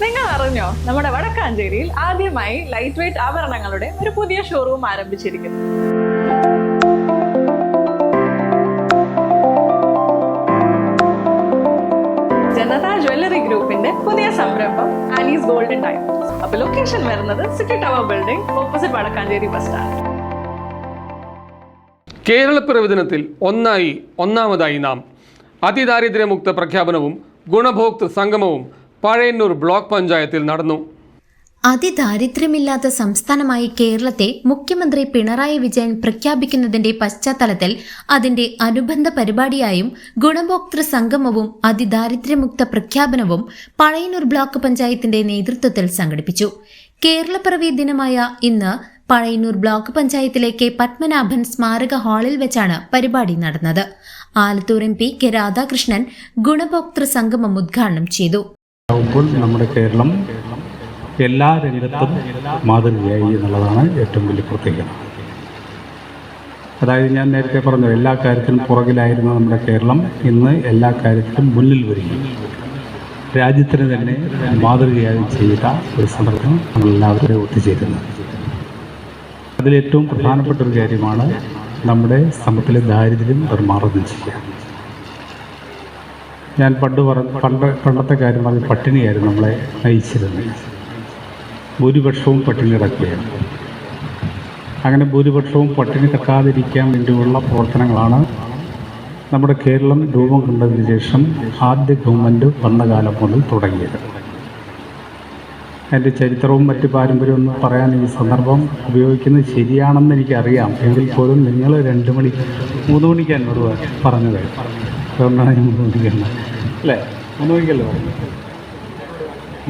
നിങ്ങൾ അറിഞ്ഞോ നമ്മുടെ വടക്കാഞ്ചേരിയിൽ ആദ്യമായി ലൈറ്റ് വെയിറ്റ് ആഭരണങ്ങളുടെ ഒരു പുതിയ ഷോറൂം ആരംഭിച്ചിരിക്കുന്നു. ജനതാ ജ്വല്ലറി ഗ്രൂപ്പിന്റെ പുതിയ സംരംഭം ആലീസ് ഗോൾഡൻ ടൈം അപ്പൊ ലൊക്കേഷൻ വരുന്നത് city tower building opposite Vadakkanchery bus stand Keralappiravi ദിനത്തിൽ ഒന്നായി ഒന്നാമതായി നാം. അതിദാരിദ്ര്യമുക്ത പ്രഖ്യാപനവും ഗുണഭോക്തൃ സംഗമവും പഴയന്നൂർ ബ്ലോക്ക് പഞ്ചായത്തിൽ നടന്നു. അതിദാരിദ്ര്യമില്ലാത്ത സംസ്ഥാനമായി കേരളത്തെ മുഖ്യമന്ത്രി പിണറായി വിജയൻ പ്രഖ്യാപിക്കുന്നതിന്റെ പശ്ചാത്തലത്തിൽ അതിന്റെ അനുബന്ധ പരിപാടിയായും ഗുണഭോക്തൃ സംഗമവും അതിദാരിദ്ര്യമുക്ത പ്രഖ്യാപനവും പഴയന്നൂർ ബ്ലോക്ക് പഞ്ചായത്തിന്റെ നേതൃത്വത്തിൽ സംഘടിപ്പിച്ചു. കേരളപ്പിറവി ദിനമായ ഇന്ന് പഴയന്നൂർ ബ്ലോക്ക് പഞ്ചായത്തിലെ കെ പത്മനാഭൻ സ്മാരക ഹാളിൽ വെച്ചാണ് പരിപാടി നടന്നത്. Alathur M P K Radhakrishnan ഗുണഭോക്തൃ സംഗമം ഉദ്ഘാടനം ചെയ്തു. ആകുമ്പോൾ നമ്മുടെ കേരളം എല്ലാ രംഗത്തും മാതൃകയായി എന്നുള്ളതാണ് ഏറ്റവും വലിയ പ്രത്യേകത. അതായത് ഞാൻ നേരത്തെ പറഞ്ഞു എല്ലാ കാര്യത്തിലും പുറകിലായിരുന്ന നമ്മുടെ കേരളം. ഇന്ന് എല്ലാ കാര്യത്തിലും മുന്നിൽ വരികയും രാജ്യത്തിന് തന്നെ മാതൃകയായി ചെയ്ത ഒരു സന്ദർഭം നമ്മളെല്ലാവരും ഒത്തുചേരുന്നത് അതിലേറ്റവും പ്രധാനപ്പെട്ട ഒരു കാര്യമാണ് നമ്മുടെ സമൂഹത്തിലെ ദാരിദ്ര്യം നിർമ്മാർജനം ചെയ്യുക. ഞാൻ പണ്ട് പറ പണ്ട് പണ്ടത്തെ കാര്യം പറഞ്ഞ പട്ടിണിയായിരുന്നു നമ്മളെ നയിച്ചിരുന്നത്. ഭൂരിപക്ഷവും പട്ടിണി കിടക്കുകയാണ്. അങ്ങനെ ഭൂരിപക്ഷവും പട്ടിണി കിടക്കാതിരിക്കാൻ വേണ്ടിയുള്ള പ്രവർത്തനങ്ങളാണ് നമ്മുടെ കേരളം രൂപം കൊണ്ടതിന് ശേഷം ആദ്യ ഗവൺമെന്റ് വന്ന കാലം മുതൽ തുടങ്ങിയത്. എന്റെ ചരിത്രവും മറ്റ് പാരമ്പര്യവും പറയാൻ ഈ സന്ദർഭം ഉപയോഗിക്കുന്നത് ശരിയാണെന്ന് എനിക്കറിയാം. എങ്കിൽ പോലും നിങ്ങൾ രണ്ട് മണി മൂന്ന് മണിക്ക് എന്നോട് പറഞ്ഞത് അതുകൊണ്ടാണ് ഞാൻ അല്ലേ? പറഞ്ഞത്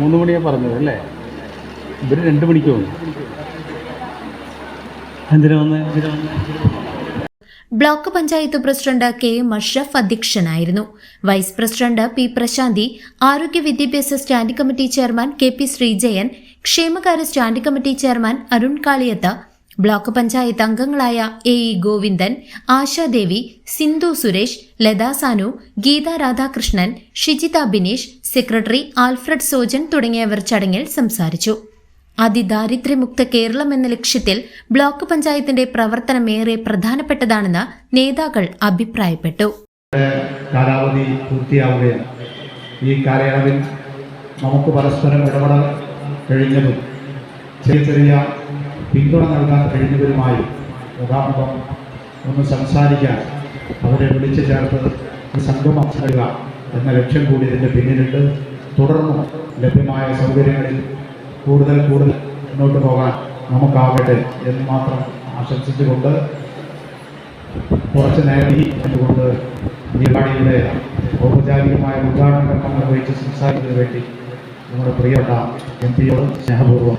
മൂന്ന് മണിയാണ് പറഞ്ഞത് അല്ലേ? ഇവർ രണ്ട് മണിക്ക് വന്നു. എന്തിനാ വന്ന്? എന്തിനാ വന്ന്? Block panchayat president K M Ashraf അധ്യക്ഷനായിരുന്നു. വൈസ് പ്രസിഡന്റ് പി പ്രശാന്തി ആരോഗ്യ വിദ്യാഭ്യാസ standing committee chairman K P Sreejayan ക്ഷേമകാര്യ standing committee chairman Arun Kaliyath block panchayat അംഗങ്ങളായ A E Govindan Ashadevi Sindhu Suresh Latha Sanu Geetha Radhakrishnan Shijitha Bineesh secretary Alfred Sojan തുടങ്ങിയവർ ചടങ്ങിൽ സംസാരിച്ചു. അതിദാരിദ്ര്യമുക്ത കേരളം എന്ന ലക്ഷ്യത്തിൽ block പഞ്ചായത്തിന്റെ പ്രവർത്തനമേറെ പ്രധാനപ്പെട്ടതാണെന്ന് നേതാക്കൾ അഭിപ്രായപ്പെട്ടു. കാലാവധി പൂർത്തിയാവുകയാണ്. ഈ കാലയളവിൽ നമുക്ക് പരസ്പരം ഇടപെടാൻ കഴിഞ്ഞതും ചെറിയ ചെറിയ പിന്തുണ നൽകാൻ കഴിഞ്ഞവരുമായി മുഖാമുഖം ഒന്ന് സംസാരിക്കാൻ അവരെ വിളിച്ചു ചേർത്ത് സംഗമം നൽകുക എന്ന ലക്ഷ്യം കൂടി ഇതിന്റെ പിന്നിലുണ്ട് തുടർന്നും ലഭ്യമായ സൗകര്യങ്ങളിൽ കൂടുതൽ കൂടുതൽ മുന്നോട്ട് പോകാൻ നമുക്കാവട്ടെ എന്ന് മാത്രം ആശംസിച്ചുകൊണ്ട് കുറച്ച് നേരം ഈ ഈ പരിപാടിയുടെ ഔപചാരികമായ ഉദ്ഘാടന കർമ്മം നിർവഹിച്ച് സംസാരിക്കുന്നതിന് വേണ്ടി നമ്മുടെ പ്രിയപ്പെട്ട എം പിയോട് സ്നേഹപൂർവം.